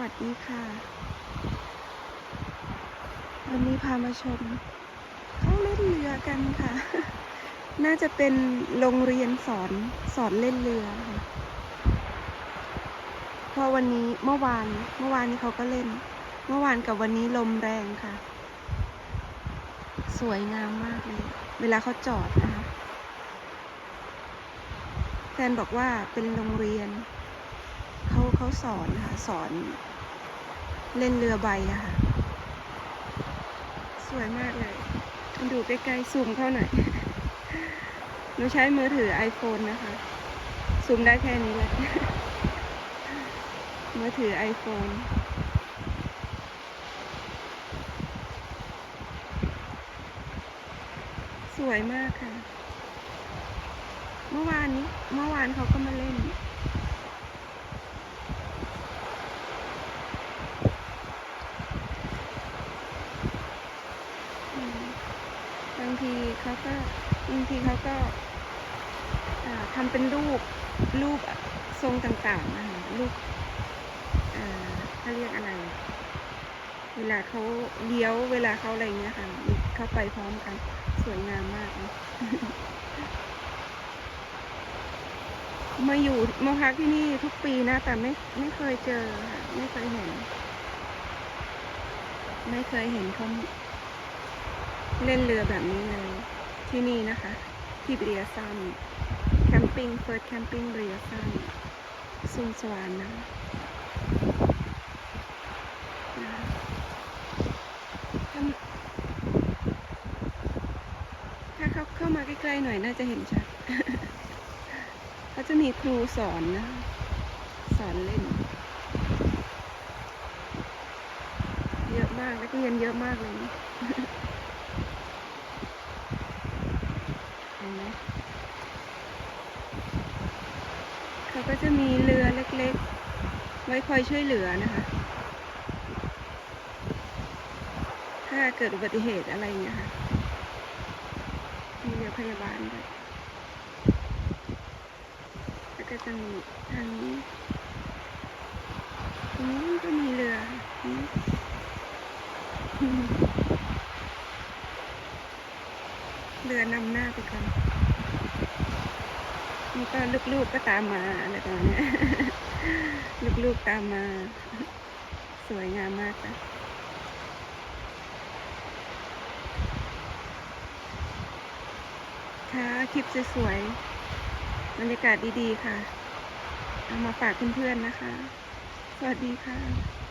วัสดีค่ะ วันนี้พามาชมเขาเล่นเรือกันค่ะ น่าจะเป็นโรงเรียนสอนสอนเล่นเรือค่ะเพราะวันนี้เมื่อวานเมื่อวานนี้เขาก็เล่น เมื่อวานกับวันนี้ลมแรงค่ะ สวยงามมากเลย เวลาเขาจอดนะคะแฟนบอกว่าเป็นโรงเรียน เขาสอนค่ะสอน เล่นเรือใบอะค่ะ สวยมากเลย ดูใกล้ๆซูมเข้าหน่อยหนูใช้มือถือ iPhone นะคะ ซูมได้แค่นี้แหละ มือถือ iPhone สวยมากค่ะ เมื่อวานนี้ เมื่อวานเขาก็มาเล่น อืมบางทีเขาก็ บางทีเขาก็อ่าทำเป็นรูปรูปทรงต่างๆนะคะรูปเขาเรียกอะไร เวลาเขาเลี้ยวเวลาเขาอะไรเงี้ยค่ะเข้าไปพร้อมกันสวยงามมากมาอยู่มาพักที่นี่ทุกปีนะ แต่ไม่ไม่เคยเจอค่ะไม่เคยเห็น ไม่เคยเห็นเขาเล่นเรือแบบนี้เลย นี่นะคะ ที่เรียซันแคมปิ้งเฟิร์สแคมปิ้งเรียซันซุนสวานนะคะนะคะถ้าถ้าเขาเข้ามาใกล้ๆหน่อยน่าจะเห็นชัดเขาจะมีครูสอนนะ สอนเล่น เยอะมากนักเรียนเยอะมากเลยนะ เห็นไหม เขาก็จะมีเรือเล็กๆ ไว้คอยช่วยเหลือนะคะ ถ้าเกิดอุบัติเหตุอะไรอย่างเงี้ยค่ะ มีเรือพยาบาลด้วยแล้วก็จะมีทางนี้ตรงนี้ก็มีเรือเรือนำหน้าไปก่อน นี่ก็ลูกๆก็ตามมาอะไรประมาณเนี้ยลูกๆตามมา สวยงามมากนะค่ะคลิปสวยๆบรรยากาศดีๆค่ะ เอามาฝากเพื่อนๆนะคะ สวัสดีค่ะ